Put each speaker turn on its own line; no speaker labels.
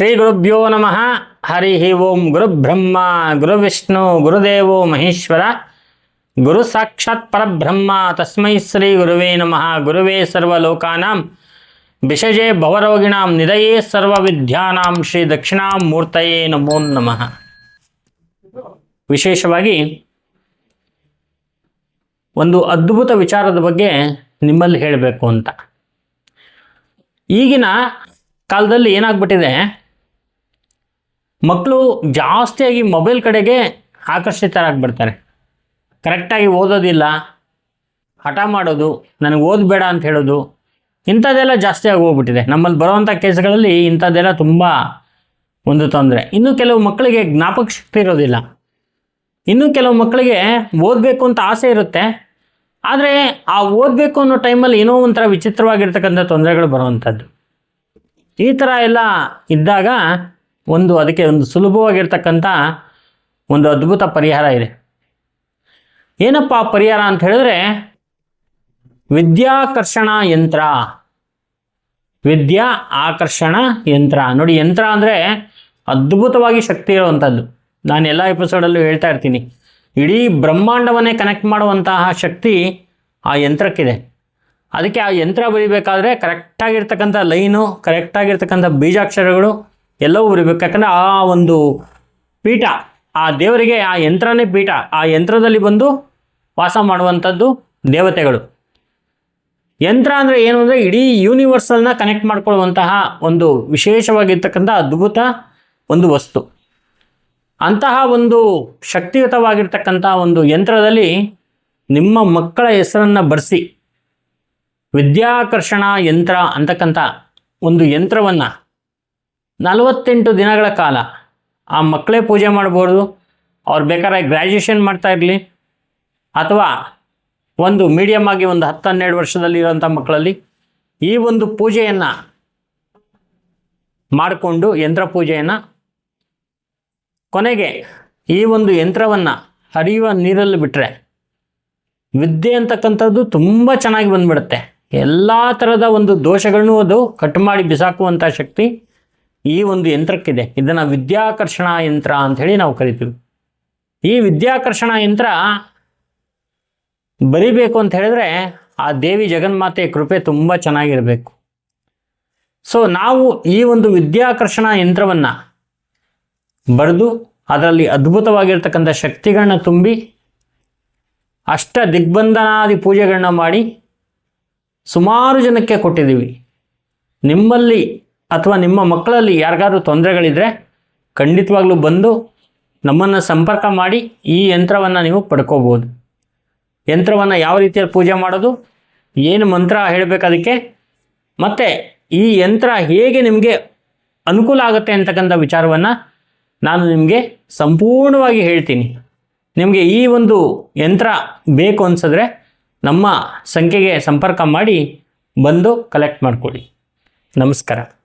ಶ್ರೀ ಗುರುಭ್ಯೋ ನಮಃ. ಹರಿ ಓಂ ಗುರುಬ್ರಹ್ಮ ಗುರುವಿಷ್ಣು ಗುರುದೇವೋ ಮಹೇಶ್ವರ, ಗುರು ಸಾಕ್ಷಾತ್ ಪರಬ್ರಹ್ಮ. ತಸ್ಮೈ ಶ್ರೀ ಗುರುವೇ ನಮಃ. ಗುರುವೇ ಸರ್ವಲೋಕಾನಾಂ ವಿಷಜೆ ಭವರೋಗಿಣಾಂ ನಿಧಯೇ ಸರ್ವವಿದ್ಯಾನಾಂ, ಶ್ರೀ ದಕ್ಷಿಣಾಮೂರ್ತಯೇ ನಮೋ ನಮಃ. ವಿಶೇಷವಾಗಿ ಒಂದು ಅದ್ಭುತ ವಿಚಾರದ ಬಗ್ಗೆ ನಿಮ್ಮಲ್ಲಿ ಹೇಳಬೇಕು ಅಂತ. ಈಗಿನ ಕಾಲದಲ್ಲಿ ಏನಾಗ್ಬಿಟ್ಟಿದೆ? ಮಕ್ಕಳು ಜಾಸ್ತಿಯಾಗಿ ಮೊಬೈಲ್ ಕಡೆಗೆ ಆಕರ್ಷಿತರಾಗ್ಬಿಡ್ತಾರೆ. ಕರೆಕ್ಟಾಗಿ ಓದೋದಿಲ್ಲ, ಹಠ ಮಾಡೋದು, ನನಗೆ ಓದಬೇಡ ಅಂತ ಹೇಳೋದು, ಇಂಥದ್ದೆಲ್ಲ ಜಾಸ್ತಿಯಾಗಿ ಹೋಗ್ಬಿಟ್ಟಿದೆ ನಮ್ಮಲ್ಲಿ ಬರುವಂಥ ಕೇಸ್ಗಳಲ್ಲಿ ಇಂಥದ್ದೆಲ್ಲ ತುಂಬ ಒಂದು ತೊಂದರೆ. ಇನ್ನು ಕೆಲವು ಮಕ್ಕಳಿಗೆ ಜ್ಞಾಪಕ ಶಕ್ತಿ ಇರೋದಿಲ್ಲ. ಇನ್ನೂ ಕೆಲವು ಮಕ್ಕಳಿಗೆ ಓದಬೇಕು ಅಂತ ಆಸೆ ಇರುತ್ತೆ. ಆದರೆ ಆ ಓದಬೇಕು ಅನ್ನೋ ಟೈಮಲ್ಲಿ ಏನೋ ಒಂಥರ ವಿಚಿತ್ರವಾಗಿರ್ತಕ್ಕಂಥ ತೊಂದರೆಗಳು ಬರುವಂಥದ್ದು. ಈ ಥರ ಎಲ್ಲ ಇದ್ದಾಗ ಒಂದು ಅದಕ್ಕೆ ಒಂದು ಸುಲಭವಾಗಿರ್ತಕ್ಕಂಥ ಒಂದು ಅದ್ಭುತ ಪರಿಹಾರ ಇದೆ. ಏನಪ್ಪ ಪರಿಹಾರ ಅಂತ ಹೇಳಿದ್ರೆ ವಿದ್ಯಾಕರ್ಷಣ ಯಂತ್ರ. ವಿದ್ಯಾ ಆಕರ್ಷಣ ಯಂತ್ರ. ನೋಡಿ ಯಂತ್ರ ಅಂದರೆ ಅದ್ಭುತವಾಗಿ ಶಕ್ತಿ ಇರುವಂಥದ್ದು. ನಾನು ಎಲ್ಲ ಎಪಿಸೋಡಲ್ಲೂ ಹೇಳ್ತಾ ಇರ್ತೀನಿ. ಇಡೀ ಬ್ರಹ್ಮಾಂಡವನ್ನೇ ಕನೆಕ್ಟ್ ಮಾಡುವಂತಹ ಶಕ್ತಿ ಆ ಯಂತ್ರಕ್ಕಿದೆ. ಅದಕ್ಕೆ ಆ ಯಂತ್ರ ಬರಿಬೇಕಾದ್ರೆ ಕರೆಕ್ಟಾಗಿರ್ತಕ್ಕಂಥ ಲೈನು ಕರೆಕ್ಟಾಗಿರ್ತಕ್ಕಂಥ ಬೀಜಾಕ್ಷರಗಳು ಎಲ್ಲವೂ ಬರಬೇಕು. ಯಾಕಂದರೆ ಆ ಒಂದು ಪೀಠ, ಆ ದೇವರಿಗೆ ಆ ಯಂತ್ರನೇ ಪೀಠ, ಆ ಯಂತ್ರದಲ್ಲಿ ಬಂದು ವಾಸ ಮಾಡುವಂಥದ್ದು ದೇವತೆಗಳು. ಯಂತ್ರ ಅಂದರೆ ಏನು ಅಂದರೆ ಇಡೀ ಯೂನಿವರ್ಸಲ್ನ ಕನೆಕ್ಟ್ ಮಾಡಿಕೊಳ್ಳುವಂತಹ ಒಂದು ವಿಶೇಷವಾಗಿರ್ತಕ್ಕಂಥ ಅದ್ಭುತ ಒಂದು ವಸ್ತು. ಅಂತಹ ಒಂದು ಶಕ್ತಿಯುತವಾಗಿರ್ತಕ್ಕಂಥ ಒಂದು ಯಂತ್ರದಲ್ಲಿ ನಿಮ್ಮ ಮಕ್ಕಳ ಹೆಸರನ್ನು ಬರೆಸಿ, ವಿದ್ಯಾಕರ್ಷಣ ಯಂತ್ರ ಅಂತಕ್ಕಂಥ ಒಂದು ಯಂತ್ರವನ್ನು ನಲವತ್ತೆಂಟು ದಿನಗಳ ಕಾಲ ಆ ಮಕ್ಕಳೇ ಪೂಜೆ ಮಾಡ್ಬೋದು. ಅವ್ರು ಬೇಕಾದ್ರೆ ಗ್ರ್ಯಾಜುಯೇಷನ್ ಮಾಡ್ತಾ ಇರಲಿ. ಅಥವಾ ಒಂದು ಮೀಡಿಯಮ್ ಆಗಿ ಒಂದು ಹತ್ತು ಹನ್ನೆರಡು ವರ್ಷದಲ್ಲಿರೋಂಥ ಮಕ್ಕಳಲ್ಲಿ ಈ ಒಂದು ಪೂಜೆಯನ್ನು ಮಾಡಿಕೊಂಡು ಯಂತ್ರ ಪೂಜೆಯನ್ನು ಕೊನೆಗೆ ಈ ಒಂದು ಯಂತ್ರವನ್ನು ಹರಿಯುವ ನೀರಲ್ಲಿ ಬಿಟ್ಟರೆ ವಿದ್ಯೆ ಅಂತಕ್ಕಂಥದ್ದು ತುಂಬ ಚೆನ್ನಾಗಿ ಬಂದ್ಬಿಡುತ್ತೆ. ಎಲ್ಲ ಥರದ ಒಂದು ದೋಷಗಳನ್ನೂ ಅದು ಕಟ್ ಮಾಡಿ ಬಿಸಾಕುವಂಥ ಶಕ್ತಿ ಈ ಒಂದು ಯಂತ್ರಕ್ಕಿದೆ. ಇದನ್ನು ವಿದ್ಯಾಕರ್ಷಣ ಯಂತ್ರ ಅಂಥೇಳಿ ನಾವು ಕರಿತೀವಿ. ಈ ವಿದ್ಯಾಕರ್ಷಣ ಯಂತ್ರ ಬರಿಬೇಕು ಅಂತ ಹೇಳಿದ್ರೆ ಆ ದೇವಿ ಜಗನ್ಮಾತೆಯ ಕೃಪೆ ತುಂಬ ಚೆನ್ನಾಗಿರಬೇಕು. ಸೊ ನಾವು ಈ ಒಂದು ವಿದ್ಯಾಕರ್ಷಣ ಯಂತ್ರವನ್ನು ಬರೆದು ಅದರಲ್ಲಿ ಅದ್ಭುತವಾಗಿರ್ತಕ್ಕಂಥ ಶಕ್ತಿಗಳನ್ನ ತುಂಬಿ ಅಷ್ಟ ದಿಗ್ಬಂಧನಾದಿ ಪೂಜೆಗಳನ್ನ ಮಾಡಿ ಸುಮಾರು ಜನಕ್ಕೆ ಕೊಟ್ಟಿದ್ದೀವಿ. ನಿಮ್ಮಲ್ಲಿ ಅಥವಾ ನಿಮ್ಮ ಮಕ್ಕಳಲ್ಲಿ ಯಾರಿಗಾದ್ರೂ ತೊಂದರೆಗಳಿದ್ದರೆ ಖಂಡಿತವಾಗ್ಲೂ ಬಂದು ನಮ್ಮನ್ನು ಸಂಪರ್ಕ ಮಾಡಿ ಈ ಯಂತ್ರವನ್ನು ನೀವು ಪಡ್ಕೋಬೋದು. ಯಂತ್ರವನ್ನು ಯಾವ ರೀತಿಯಲ್ಲಿ ಪೂಜೆ ಮಾಡೋದು, ಏನು ಮಂತ್ರ ಹೇಳಬೇಕು ಅದಕ್ಕೆ ಮತ್ತು ಈ ಯಂತ್ರ ಹೇಗೆ ನಿಮಗೆ ಅನುಕೂಲ ಆಗುತ್ತೆ ಅಂತಕ್ಕಂಥ ವಿಚಾರವನ್ನು ನಾನು ನಿಮಗೆ ಸಂಪೂರ್ಣವಾಗಿ ಹೇಳ್ತೀನಿ. ನಿಮಗೆ ಈ ಒಂದು ಯಂತ್ರ ಬೇಕು ಅನ್ಸಿದ್ರೆ ನಮ್ಮ ಸಂಖ್ಯೆಗೆ ಸಂಪರ್ಕ ಮಾಡಿ ಬಂದು ಕಲೆಕ್ಟ್ ಮಾಡಿಕೊಳ್ಳಿ. ನಮಸ್ಕಾರ.